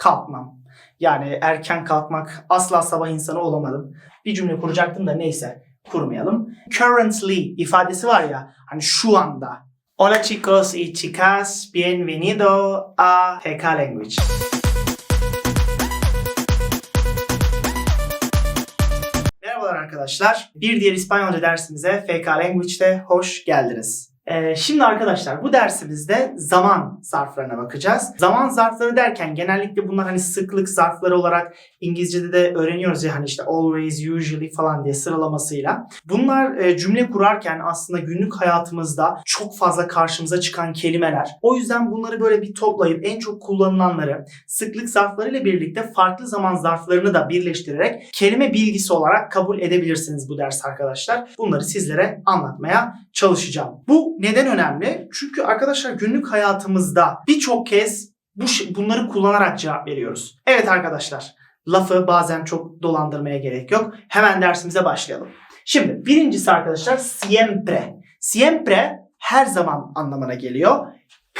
kalkmam. Yani erken kalkmak asla sabah insanı olamadım. Bir cümle kuracaktım da neyse kurmayalım. Currently ifadesi var ya hani şu anda. Hola chicos y chicas, bienvenido a PK Language. Merhabalar arkadaşlar. Bir diğer İspanyolca dersimize FK Language'de hoş geldiniz. Ee, şimdi arkadaşlar bu dersimizde zaman zarflarına bakacağız. Zaman zarfları derken genellikle bunlar hani sıklık zarfları olarak İngilizce'de de öğreniyoruz ya hani işte always, usually falan diye sıralamasıyla. Bunlar e, cümle kurarken aslında günlük hayatımızda çok fazla karşımıza çıkan kelimeler. O yüzden bunları böyle bir toplayıp en çok kullanılanları sıklık zarflarıyla birlikte farklı zaman zarflarını da birleştirerek kelime bilgisi olarak kabul edebilirsiniz bu ders arkadaşlar. Bunları sizlere anlatmaya çalışacağım. Bu neden önemli? Çünkü arkadaşlar günlük hayatımızda birçok kez bu bunları kullanarak cevap veriyoruz. Evet arkadaşlar, lafı bazen çok dolandırmaya gerek yok. Hemen dersimize başlayalım. Şimdi birincisi arkadaşlar siempre. Siempre her zaman anlamına geliyor.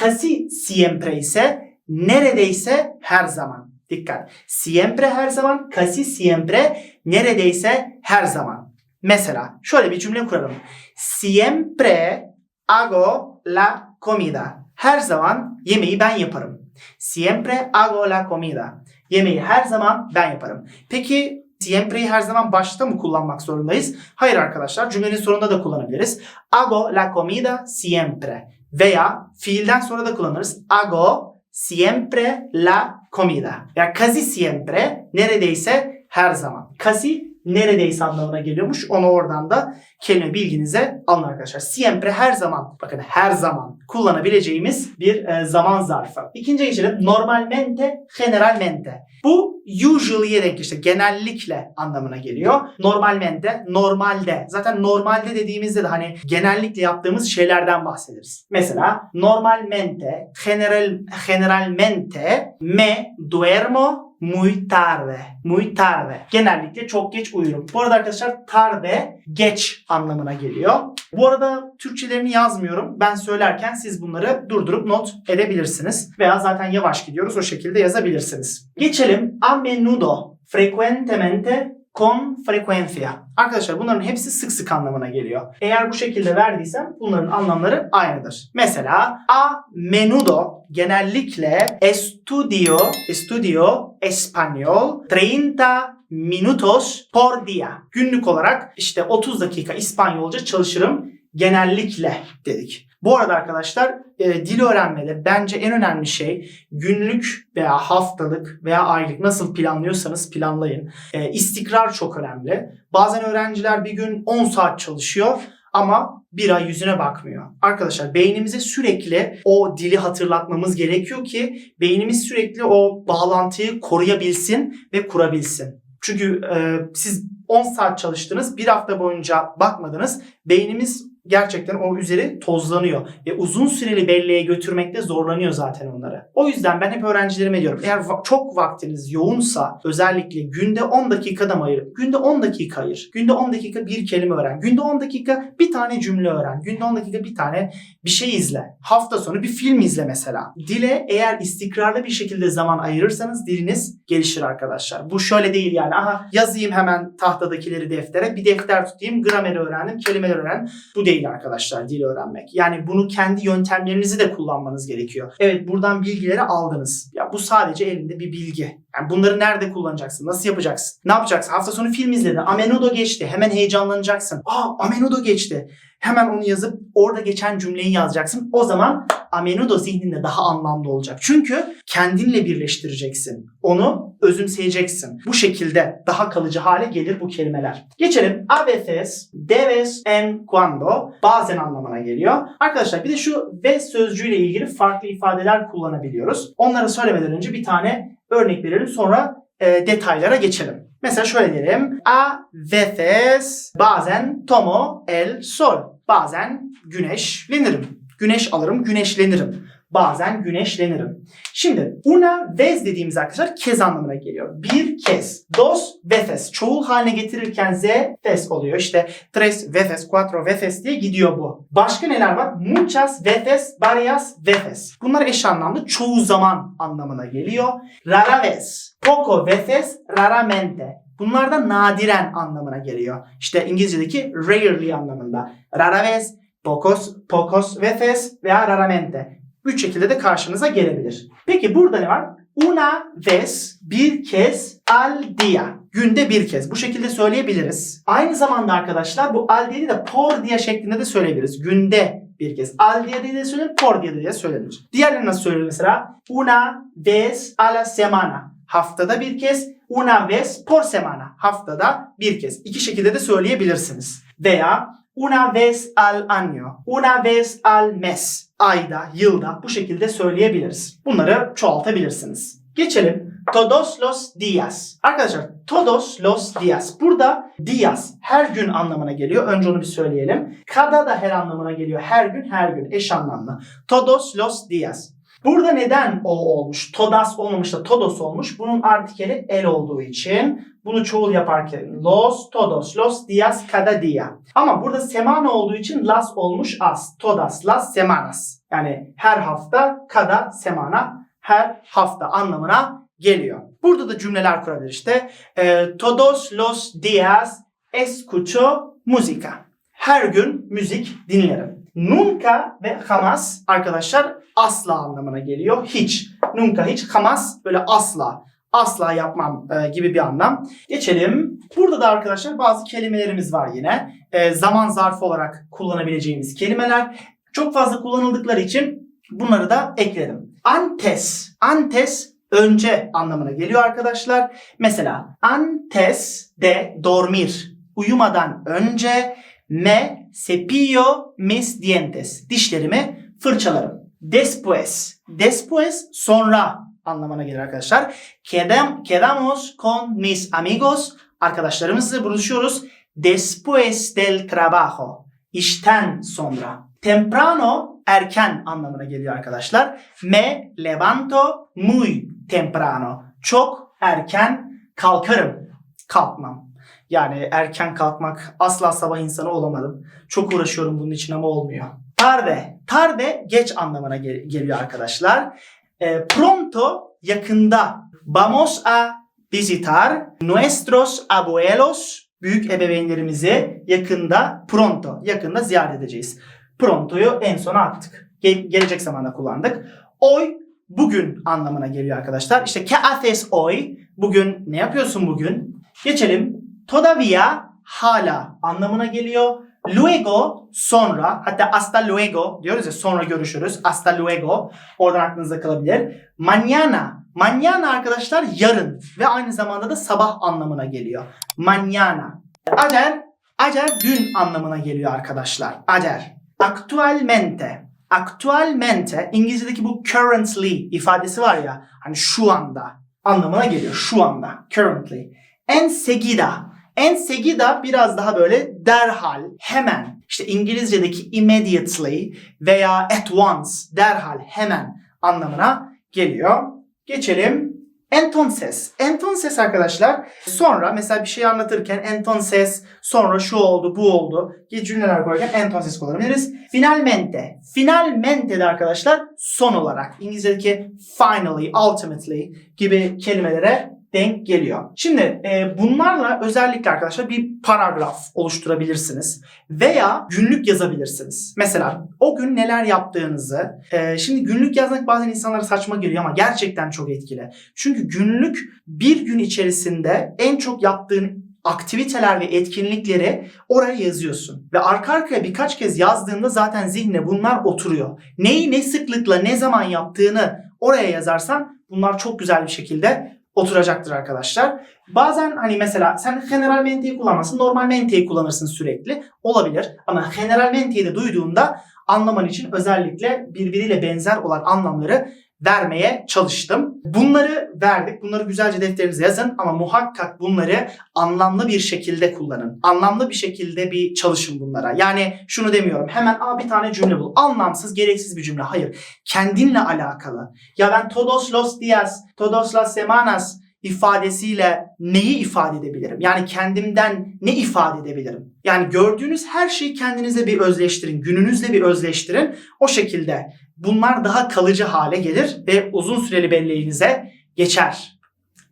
Casi siempre ise neredeyse her zaman. Dikkat. Siempre her zaman, casi siempre neredeyse her zaman. Mesela şöyle bir cümle kuralım. Siempre hago la comida. Her zaman yemeği ben yaparım. Siempre hago la comida. Yemeği her zaman ben yaparım. Peki siempre'yi her zaman başta mı kullanmak zorundayız? Hayır arkadaşlar cümlenin sonunda da kullanabiliriz. Hago la comida siempre. Veya fiilden sonra da kullanırız. Hago siempre la comida. Ya casi siempre neredeyse her zaman. Casi neredeyse anlamına geliyormuş. Onu oradan da kelime bilginize alın arkadaşlar. Siempre her zaman. Bakın her zaman kullanabileceğimiz bir e, zaman zarfı. İkinci geçelim. Normalmente, generalmente. Bu usually'ye denk işte genellikle anlamına geliyor. Normalmente, normalde. Zaten normalde dediğimizde de hani genellikle yaptığımız şeylerden bahsederiz. Mesela normalmente, general, generalmente me duermo muy tarde. Muy tarde. Genellikle çok geç uyurum. Bu arada arkadaşlar tarde geç anlamına geliyor. Bu arada Türkçelerini yazmıyorum. Ben söylerken siz bunları durdurup not edebilirsiniz. Veya zaten yavaş gidiyoruz o şekilde yazabilirsiniz. Geçelim a menudo. Frecuentemente con frecuencia. Arkadaşlar bunların hepsi sık sık anlamına geliyor. Eğer bu şekilde verdiysem bunların anlamları aynıdır. Mesela a menudo genellikle estudio, estudio español 30 minutos por día. Günlük olarak işte 30 dakika İspanyolca çalışırım genellikle dedik. Bu arada arkadaşlar e, dil öğrenmede bence en önemli şey günlük veya haftalık veya aylık nasıl planlıyorsanız planlayın. E, istikrar çok önemli. Bazen öğrenciler bir gün 10 saat çalışıyor ama bir ay yüzüne bakmıyor. Arkadaşlar beynimize sürekli o dili hatırlatmamız gerekiyor ki beynimiz sürekli o bağlantıyı koruyabilsin ve kurabilsin. Çünkü e, siz 10 saat çalıştınız, bir hafta boyunca bakmadınız. Beynimiz gerçekten o üzeri tozlanıyor. Ve uzun süreli belleğe götürmekte zorlanıyor zaten onları. O yüzden ben hep öğrencilerime diyorum. Eğer va- çok vaktiniz yoğunsa özellikle günde 10 dakika da mı ayır? Günde 10 dakika ayır. Günde 10 dakika bir kelime öğren. Günde 10 dakika bir tane cümle öğren. Günde 10 dakika bir tane bir şey izle. Hafta sonu bir film izle mesela. Dile eğer istikrarlı bir şekilde zaman ayırırsanız diliniz gelişir arkadaşlar. Bu şöyle değil yani. Aha yazayım hemen tahtadakileri deftere. Bir defter tutayım. Grameri öğrendim. Kelimeler öğrendim. Bu değil arkadaşlar dil öğrenmek. Yani bunu kendi yöntemlerinizi de kullanmanız gerekiyor. Evet buradan bilgileri aldınız. Ya bu sadece elinde bir bilgi. Yani bunları nerede kullanacaksın? Nasıl yapacaksın? Ne yapacaksın? Hafta sonu film izledin. Amenudo geçti. Hemen heyecanlanacaksın. Aa amenudo geçti. Hemen onu yazıp orada geçen cümleyi yazacaksın. O zaman amenudo zihninde daha anlamlı olacak. Çünkü kendinle birleştireceksin. Onu özümseyeceksin. Bu şekilde daha kalıcı hale gelir bu kelimeler. Geçelim. A veces, de vez en cuando bazen anlamına geliyor. Arkadaşlar bir de şu ve sözcüğüyle ilgili farklı ifadeler kullanabiliyoruz. Onları söylemeden önce bir tane örnek verelim sonra e, detaylara geçelim. Mesela şöyle diyelim. A veces bazen tomo el sol. Bazen güneşlenirim. Güneş alırım, güneşlenirim. Bazen güneşlenirim. Şimdi una vez dediğimiz arkadaşlar kez anlamına geliyor. Bir kez. Dos veces. Çoğul haline getirirken z fes oluyor. İşte tres veces, cuatro veces diye gidiyor bu. Başka neler var? Muchas veces, varias veces. Bunlar eş anlamlı çoğu zaman anlamına geliyor. Rara vez. Poco veces, raramente. Bunlar da nadiren anlamına geliyor. İşte İngilizce'deki rarely anlamında. Rara vez, pocos, pocos veces veya raramente. Üç şekilde de karşınıza gelebilir. Peki burada ne var? Una vez, bir kez, al dia. Günde bir kez. Bu şekilde söyleyebiliriz. Aynı zamanda arkadaşlar bu al dia'yı de por dia şeklinde de söyleyebiliriz. Günde bir kez. Al diye de söylenir, por diye söylenir. Diğerleri nasıl söylenir mesela? Una vez a la semana. Haftada bir kez. Una vez por semana. Haftada bir kez. İki şekilde de söyleyebilirsiniz. Veya una vez al año. Una vez al mes. Ayda, yılda bu şekilde söyleyebiliriz. Bunları çoğaltabilirsiniz. Geçelim. Todos los días. Arkadaşlar todos los días. Burada días her gün anlamına geliyor. Önce onu bir söyleyelim. Cada da her anlamına geliyor. Her gün her gün eş anlamlı. Todos los días. Burada neden o olmuş? Todas olmamış da todos olmuş. Bunun artikeli el olduğu için bunu çoğul yaparken los todos los días cada día. Ama burada semana olduğu için las olmuş as. Todas las semanas. Yani her hafta cada semana her hafta anlamına geliyor. Burada da cümleler kurabilir işte. E, todos los días escucho música. Her gün müzik dinlerim. Nunca ve jamás arkadaşlar asla anlamına geliyor. Hiç. Nunca hiç. Jamás böyle asla. Asla yapmam e, gibi bir anlam. Geçelim. Burada da arkadaşlar bazı kelimelerimiz var yine. E, zaman zarfı olarak kullanabileceğimiz kelimeler. Çok fazla kullanıldıkları için bunları da ekledim. Antes. Antes önce anlamına geliyor arkadaşlar. Mesela antes de dormir. Uyumadan önce me cepillo mis dientes. Dişlerimi fırçalarım. Después. Después sonra anlamına gelir arkadaşlar. Quedam, quedamos con mis amigos. Arkadaşlarımızla buluşuyoruz. Después del trabajo. İşten sonra. Temprano erken anlamına geliyor arkadaşlar. Me levanto muy temprano. Çok erken kalkarım. Kalkmam. Yani erken kalkmak asla sabah insanı olamadım. Çok uğraşıyorum bunun için ama olmuyor. Tarde. Tarde geç anlamına gel- geliyor arkadaşlar. E, pronto yakında. Vamos a visitar nuestros abuelos. Büyük ebeveynlerimizi yakında pronto yakında ziyaret edeceğiz. Pronto'yu en sona attık. Ge- gelecek zamanda kullandık. Hoy bugün anlamına geliyor arkadaşlar. İşte ¿qué haces hoy? Bugün ne yapıyorsun bugün? Geçelim. Todavía hala anlamına geliyor. Luego sonra hatta hasta luego diyoruz ya sonra görüşürüz. Hasta luego oradan aklınızda kalabilir. Mañana. Mañana arkadaşlar yarın ve aynı zamanda da sabah anlamına geliyor. Mañana. Ayer. Ayer dün anlamına geliyor arkadaşlar. Ayer. Actualmente. Actualmente İngilizce'deki bu currently ifadesi var ya hani şu anda anlamına geliyor. Şu anda. Currently. Enseguida. Enseguida biraz daha böyle derhal, hemen. İşte İngilizce'deki immediately veya at once, derhal, hemen anlamına geliyor. Geçelim. Entonces. Entonces arkadaşlar sonra mesela bir şey anlatırken entonces sonra şu oldu bu oldu gibi cümleler koyarken entonces kullanabiliriz. Finalmente. Finalmente de arkadaşlar son olarak İngilizce'deki finally, ultimately gibi kelimelere denk geliyor. Şimdi e, bunlarla özellikle arkadaşlar bir paragraf oluşturabilirsiniz veya günlük yazabilirsiniz. Mesela o gün neler yaptığınızı, e, şimdi günlük yazmak bazen insanlara saçma geliyor ama gerçekten çok etkili. Çünkü günlük bir gün içerisinde en çok yaptığın aktiviteler ve etkinlikleri oraya yazıyorsun. Ve arka arkaya birkaç kez yazdığında zaten zihne bunlar oturuyor. Neyi ne sıklıkla ne zaman yaptığını oraya yazarsan bunlar çok güzel bir şekilde oturacaktır arkadaşlar. Bazen hani mesela sen generalmente'yi kullanmasın, normalmente'yi kullanırsın sürekli. Olabilir. Ama generalmente'yi de duyduğunda anlaman için özellikle birbiriyle benzer olan anlamları vermeye çalıştım. Bunları verdik. Bunları güzelce defterinize yazın ama muhakkak bunları anlamlı bir şekilde kullanın. Anlamlı bir şekilde bir çalışın bunlara. Yani şunu demiyorum. Hemen Aa, bir tane cümle bul. Anlamsız, gereksiz bir cümle. Hayır. Kendinle alakalı. Ya ben todos los días, todos las semanas ifadesiyle neyi ifade edebilirim? Yani kendimden ne ifade edebilirim? Yani gördüğünüz her şeyi kendinize bir özleştirin, gününüzle bir özleştirin. O şekilde bunlar daha kalıcı hale gelir ve uzun süreli belleğinize geçer.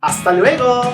Hasta luego.